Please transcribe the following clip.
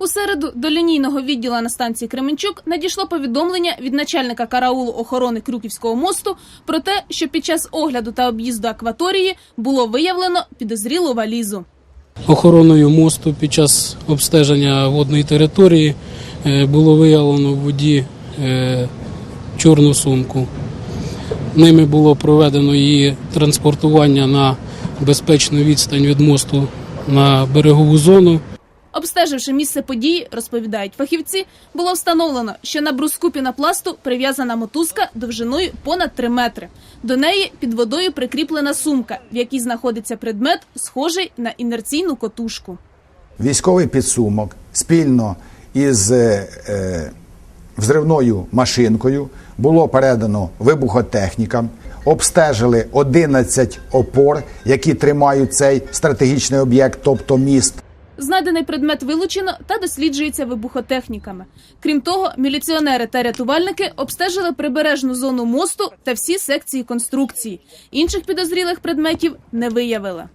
У середу до лінійного відділу на станції Кременчук надійшло повідомлення від начальника караулу охорони Крюківського мосту про те, що під час огляду та об'їзду акваторії було виявлено підозрілу валізу. Охороною мосту під час обстеження водної території е, було виявлено в воді е, чорну сумку. Ними було проведено її транспортування на безпечну відстань від мосту на берегову зону. Обстеживши місце події, розповідають фахівці, було встановлено, що на бруску пінопласту прив'язана мотузка довжиною понад 3 метри. До неї під водою прикріплена сумка, в якій знаходиться предмет, схожий на інерційну котушку. Військовий підсумок спільно із е, е, взривною машинкою було передано вибухотехнікам. Обстежили 11 опор, які тримають цей стратегічний об'єкт, тобто міст. Знайдений предмет вилучено та досліджується вибухотехніками. Крім того, міліціонери та рятувальники обстежили прибережну зону мосту та всі секції конструкції. Інших підозрілих предметів не виявили.